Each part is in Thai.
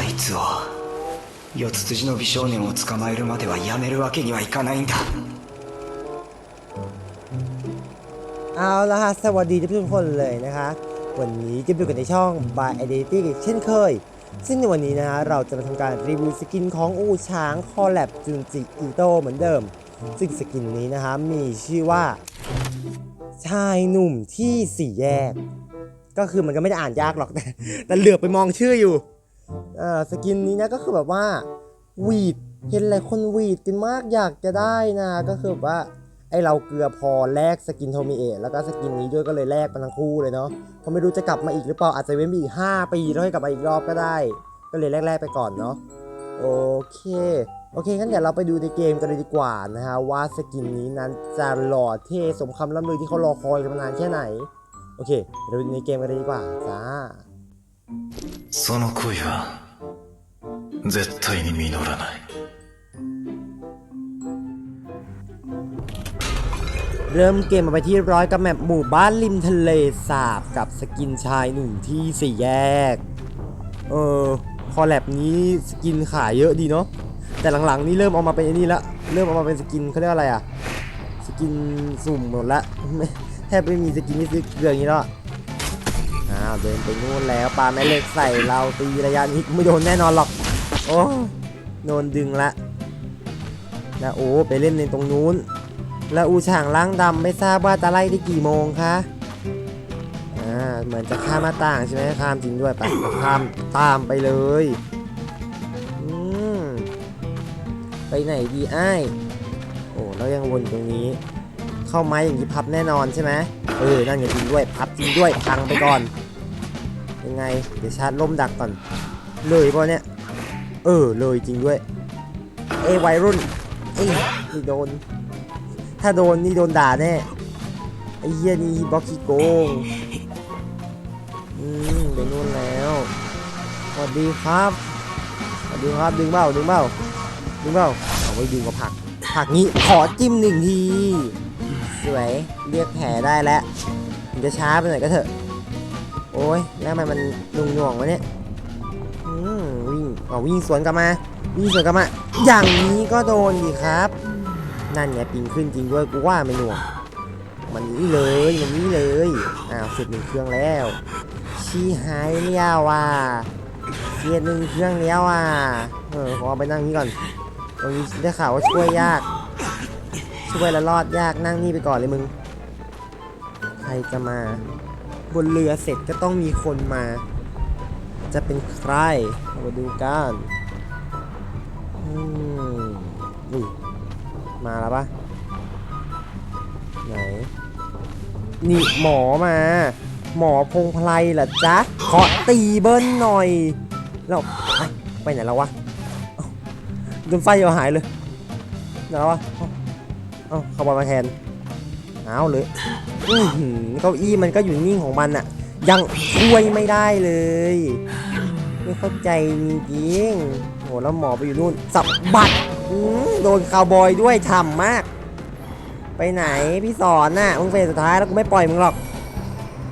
あいつを四つ筋の美少年を捕まえるまではやめるわけにはいかないんだ เอาละฮะสวัสดีทุกคนเลยนะคะ วันนี้จะอยู่กันในช่อง By Identity เช่นเคย ซึ่งในวันนี้นะฮะเราจะมาทำการรีวิวสกินของอูช้างคอลแลบจุนจิอีโตเหมือนเดิม ซึ่งสกินนี้นะฮะมีชื่อว่า ชายหนุ่มที่สี่แยก ก็คือมันก็ไม่ได้อ่านยากหรอก แต่แต่เหลือบไปมองชื่ออยู่อ่า สกินนี้นะก็คือแบบว่าวีดเห็นหลายคนวีดกันมากอยากจะได้นะ ก็คือแบบว่าไอเราเกลือพอแลกสกินโทมิเอะแล้วก็สกินนี้ด้วยก็เลยแลกมันทั้งคู่เลยเนาะเพราะไม่รู้จะกลับมาอีกหรือเปล่าอาจจะเว้นไปอีก 5 ปีแล้วให้กลับมาอีกรอบก็ได้ ก็เลยแลกๆไปก่อนเนาะโอเคโอเคงั้นเดี๋ยวเราไปดูในเกมกันเลยดีกว่านะฮะว่าสกินนี้นั้นจะหล่อเท่สมคำล่ำลือที่เขารอคอยกันมานานแค่ไหนโอเคเราดูในเกมกันเลยดีกว่าจ้า その恋は絶対に実らない เริ่มเกมมาไปที่เรียบร้อยกับแมปหมู่บ้านริมทะเลสาบกับสกินชายหนุ่มที่สี่แยก เออคอแลบนี้สกินขายเยอะดีเนาะแต่หลังๆนี่เริ่มเอามาเป็นไอ้นี่ละเริ่มเอามาเป็นสกินเขาเรียกว่าอะไรอะสกินสุ่มหมดละ ไม่แทบไม่มีสกินที่ซื้อเกลืออย่างนี้แล้วอะอ้ าวเดินไปนู่นแล้วปาแม่เหล็กใส่เราตีระยะนี้กูไม่โดนแน่นอนหรอก โอ้โดนดึงละแล้วโอ้ไปเล่นในตรงนู้น แล้วอูช่างล้างดำไม่ทราบว่าจะไล่ได้กี่โมงคะอ่าเหมือนจะข้ามหน้าต่างใช่ไหมข้ามจริงด้วยไปเราข้ามตามไปเลยอืมไปไหนดีไอ้โอ้แล้วยังวนตรงนี้ เข้าไม้อย่างนี้พับแน่นอนใช่ไหมเออนั่นไงจริงด้วยพับจริงด้วยพังไปก่อน ยังไง เดี๋ยวชาร์จล่มดักก่อน เลยป่ะเนี่ย เออ เลยจริงด้วย เอ้วัยรุ่น เอ้ยไม่โดน ถ้าโดนนี่โดนด่าแน่ ไอ้เหี้ยนี่บล็อกขี้โกง อืมไปนู่นแล้วสวัสดีครับสวัสดีครับดึงเบ้าดึงเบ้าดึงเบ้าเอาไว้ดึงกับผัก ผักนี้ขอจิ้มหนึ่งที สวย เรียกแผลได้แล้วมันจะช้าไปหน่อยก็เถอะ อ้ยแล้วทำไมมันนุ่งหน่วงๆวะเนี่ยอืมวิ่งเอาวิ่งสวนกลับมา วิ่งสวนกลับมา อย่างนี้ก็โดนดีครับ นั่นไงปิงขึ้นจริงด้วยกูว่าไม่หน่วง มันนี่เลยมันนี่เลยอ้าวเสร็จหนึ่งเครื่องแล้วชี้หายเลี้ยวว่ะเสียหนึ่งเครื่องแล้วอะเออขอไปนั่งนี้ก่อนตรงนี้ได้ข่าวว่าช่วยยาก ช่วยแล้วรอดยากนั่งนี่ไปก่อนเลยมึง ใครจะมา บนเรือเสร็จก็ต้องมีคนมา จะเป็นใครมาดูกันอืมมาแล้วปะไหน นี่หมอมา หมอพงไพรเหรอจ๊ะ ขอตีเบิ้ลหน่อย แล้วเอ้าไปไหนแล้ววะโดนไฟเอาหายเลยไหนแล้ววะ เอ้าเอ้าเขาบอลมาแทนเอาเลย อือหือเก้าอี้มันก็อยู่นิ่งของมันอะยังช่วยไม่ได้เลย ไม่เข้าใจจริงๆโหแล้วหมอไปอยู่นู่นสับบัดอืโดนคาวบอยด้วยฉ่ำมาก ไปไหนพี่สอนน่ะมึงเป็นสุดท้ายแล้วกูไม่ปล่อยมึงหรอก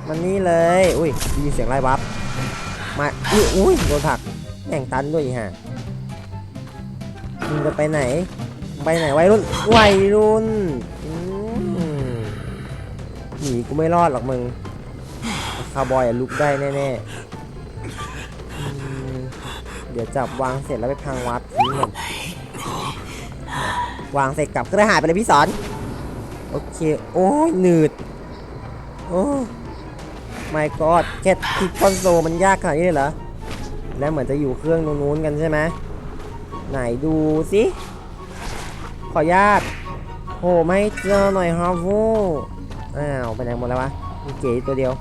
มันนี่เลย อุ้ยได้ยินเสียงไล่บัฟมาอุ้ยอุ้ยโดนผักแม่งตันด้วยอีห่ามึงจะไปไหน ไปไหนวัยรุ่นวัยรุ่น หนีกูไม่รอดหรอกมึงคาวบอยอะลุกได้แน่ๆเดี๋ยวจับวางเสร็จแล้วไปพังวัดทิ้งก่อนวางเสร็จกลับก็ได้หายไปเลยพี่สอน โอเค โอ้ยหนืด โอ้ไม่กอดแค่ทิดคอนโซลมันยากขนาดนี้เลยเหรอ แล้วเหมือนจะอยู่เครื่องนู้นกันใช่ไหมไหนดูสิขออนุญาตโหไม่เจอหน่อยฮาฟู อ้าวไปไหนหมดแล้ววะมีเก๋ตัวเดียว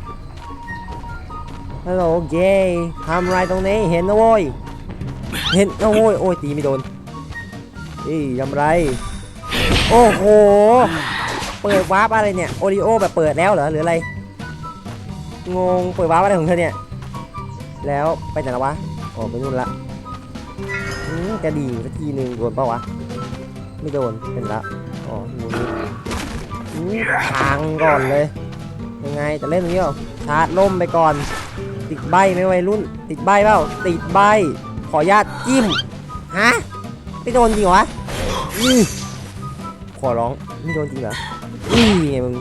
ฮัลโหลเก๋ทำไรตรงนี้เห็นนะโว้ยเห็นนะโว้ยโอ้ยตีไม่โดนอีทำไร โอ้โห เปิดวาร์ปอะไรเนี่ยโอริโอแบบเปิดแล้วเหรอหรืออะไร งงเปิดวาร์ปอะไรของเธอเนี่ย แล้วไปไหนแล้ววะอ๋อไปนู่นละอืมกระดิ่งสักทีหนึ่งโดนปะวะ ไม่โดนเป็นละอ๋ออยู่นี่ พังก่อนเลย ยังไงจะเล่นตรงนี้เหรอชาร์จล่มไปก่อน ติดใบไหมวัยรุ่น ติดใบเปล่า ติดใบ ขออนุญาตจิ้ม ฮะ ไม่โดนจริงเหรออือขอร้องไม่โดนจริงเหรอนี่ไงมึง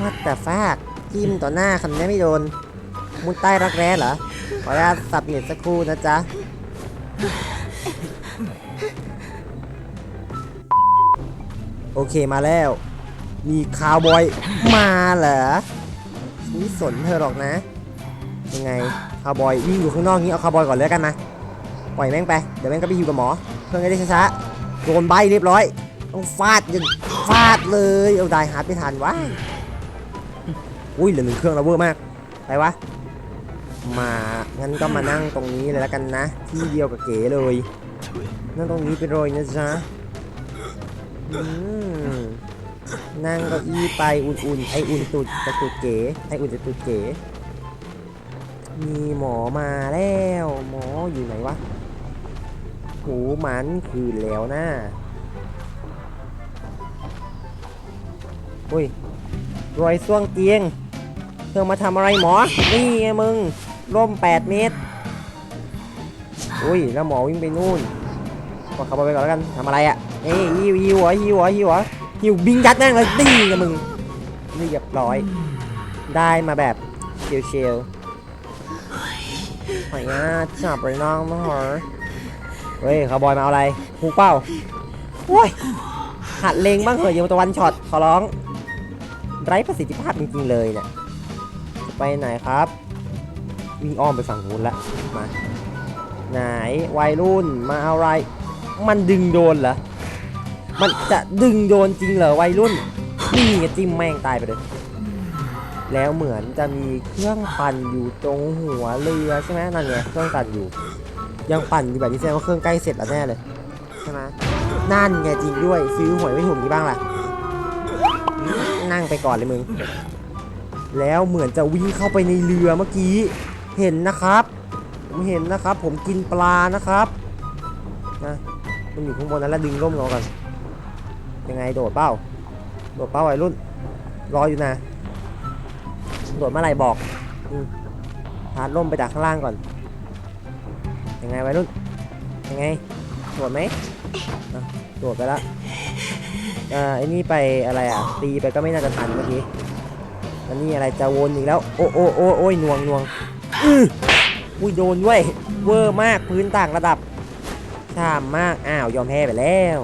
ว่าแต่ฟากจิ้มต่อหน้าคำนี้ไม่โดน มุดใต้รักแร้เหรอ ขออนุญาตสับเน็ตสักครู่นะจ๊ะโอเคมาแล้ว มีคาวบอยมาเหรอไม่สนเธอหรอกนะ ยังไงคาวบอยวิ่งอยู่ข้างนอกนี้เอาคาวบอยก่อนเลยกันมาปล่อยแม่งไปเดี๋ยวแม่งก็ไปอยู่กับหมอ เพื่อนก็ได้ช้าๆโดนใบเรียบร้อยต้องฟาดยันฟาดเลยเอาได้ฮาไม่ทันวะอุ้ยเหลือหนึ่งเครื่องแล้วเวอร์มากไปวะมางั้นก็มานั่งตรงนี้เลยแล้วกันนะ ที่เดียวกับเก๋เลยนั่งตรงนี้ไปเลยนะจ๊ะอืม นั่งเก้าอี้ไปอุ่นๆ ไออุ่นตุดจะตุดเก๋ ไออุ่นจะตุดเก๋ มีหมอมาแล้ว หมออยู่ไหนวะหูมันคืนแล้วนะอุ้ยรอยส่วงเตียง เธอมาทำอะไรหมอ นี่ไงมึง ร่ม 8 เมตร อุ้ย แล้วหมอวิ่งไปนู่นกดเข้าไปก่อนแล้วกันทำอะไรอะเอ้ยฮิวฮิวเหรอฮิวเหรอฮิวเหรอ ฮิวบิงยัดแม่งเลยตีกับมึงเรียบร้อย ได้มาแบบเชียวเชียวหอยงาจับไปน้องมาหอเฮ้ยคาวบอยมาเอาอะไรฮูเป้าโอ้ยหัดเลงบ้างเหอะอยังตะวันช็อตขอร้อง ไร้ประสิทธิภาพจริงๆเลยเนี่ยจะไปไหนครับ วิ่งอ้อมไปฝั่งนู้นละมา ไหนวัยรุ่นมาเอาอะไร มันดึงโดนเหรอ มันจะดึงโดนจริงเหรอวัยรุ่น นี่ไงจิ้มแม่งตายไปเลย แล้วเหมือนจะมีเครื่องปั่นอยู่ตรงหัวเรือใช่ไหมนั่นไงเครื่องปั่นอยู่ ยังปั่นอยู่แบบนี้แสดงว่าเครื่องใกล้เสร็จแล้วแน่เลยใช่ไหมนั่นไงจริงด้วยซื้อหวยไม่ถูกนี้บ้างล่ะ นั่งไปก่อนเลยมึง แล้วเหมือนจะวิ่งเข้าไปในเรือเมื่อกี้ เห็นนะครับ ผมเห็นนะครับ ผมกินปลานะครับนะมันอยู่ข้างบนนั้นแล้วดึงร่มลงก่อน ยังไงโดดเป้า โดดเป้าไอ้รุ่น รออยู่นะ โดดเมื่อไหร่บอกพาดร่มไปจากข้างล่างก่อน ยังไงไว้รุ่น ยังไง โดดไหมโดดไปล้วอ่าไอ้นี่ไปอะไรอะ ตีไปก็ไม่น่าจะทันเมื่อกี้อันนี้อะไรจะวนอีกแล้ว โอ้โอ้โอ้โอ้ยหน่วงหน่วงอืออุ้ยโดนด้วย เวอร์มากพื้นต่างระดับช่ามมาก อ้าว ยอมแพ้ไปแล้ว